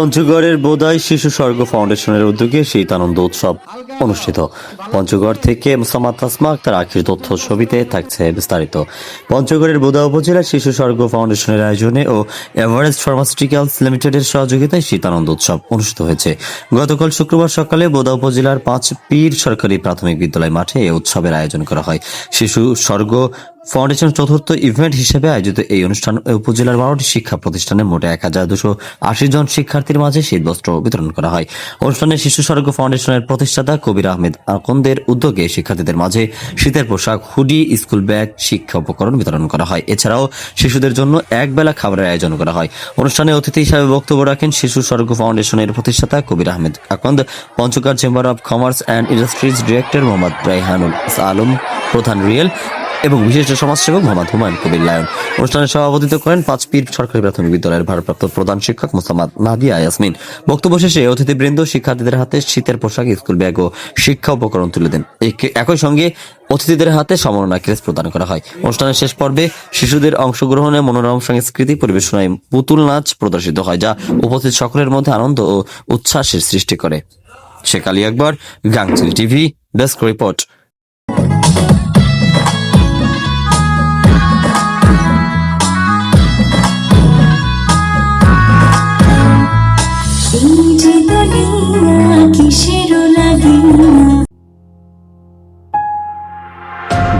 পঞ্চগড়ের বোদাই শিশু স্বর্গ ফাউন্ডেশনের উদ্যোগে শীত আনন্দ উৎসব অনুষ্ঠিত। পঞ্চগড় থেকে মোসাম্মদ তাসমা আক্তার আখির তথ্য ছবিতে থাকছে বিস্তারিত। পঞ্চগড়ের বোদা উপজেলার শিশু স্বর্গ ফাউন্ডেশনের আয়োজনে ও এভারেস্ট ফার্মাসিউটিক্যালস লিমিটেডের সহযোগিতায় শীতানন্দ উৎসব অনুষ্ঠিত হয়েছে। গতকাল শুক্রবার সকালে বোদা উপজেলার পাঁচ পীর সরকারি প্রাথমিক বিদ্যালয় মাঠে এই উৎসবের আয়োজন করা হয়। শিশু স্বর্গ ফাউন্ডেশন চতুর্থ ইভেন্ট হিসেবে আয়োজিত এই অনুষ্ঠান উপজেলার বারোটি শিক্ষা প্রতিষ্ঠানে মোটে এক হাজার দুশো আশি জন শিক্ষার্থীর মাঝে শীতবস্ত্র বিতরণ করা হয়। অনুষ্ঠানে শিশু স্বর্গ ফাউন্ডেশনের প্রতিষ্ঠাতা কবির আহমেদ আকন্দের উদ্যোগে শিক্ষার্থীদের মাঝে শীতের পোশাক, হুডি, স্কুল ব্যাগ, শিক্ষা উপকরণ বিতরণ করা হয়। এছাড়াও শিশুদের জন্য এক বেলা খাবারের আয়োজন করা হয়। অনুষ্ঠানে অতিথি হিসাবে বক্তব্য রাখেন শিশু স্বর্গ ফাউন্ডেশনের প্রতিষ্ঠাতা Kabir Ahmed Akand, Panchagarh chamber of commerce and industries director Mohammad Raihanul Alam, প্রধান রিয়েল এবং বিশিষ্ট সমাজসেবক মোহাম্মদ হুমায়ুন কবির লায়ন। অনুষ্ঠানে সভাপতিত্ব করেন পাঁচ পীর সরকারি প্রাথমিক বিদ্যালয়ের ভারপ্রাপ্ত প্রধান শিক্ষক মোসাম্মদ নাদিয়া ইয়াসমিন। বক্তব্য শেষে অতিথিবৃন্দ, শিক্ষার্থীদের হাতে শীতের পোশাক, স্কুল ব্যাগ ও শিক্ষা উপকরণ তুলে দেন। একই সঙ্গে অতিথিদের হাতে সম্মাননা ক্রেস প্রদান করা হয়। অনুষ্ঠানের শেষ পর্বে শিশুদের অংশগ্রহণে মনোরম সংস্কৃতি পরিবেশনায় পুতুল নাচ প্রদর্শিত হয়, যা উপস্থিত সকলের মধ্যে আনন্দ ও উচ্ছ্বাসের সৃষ্টি করে। Sheikh Ali Akbar Gangchil TV, desk report.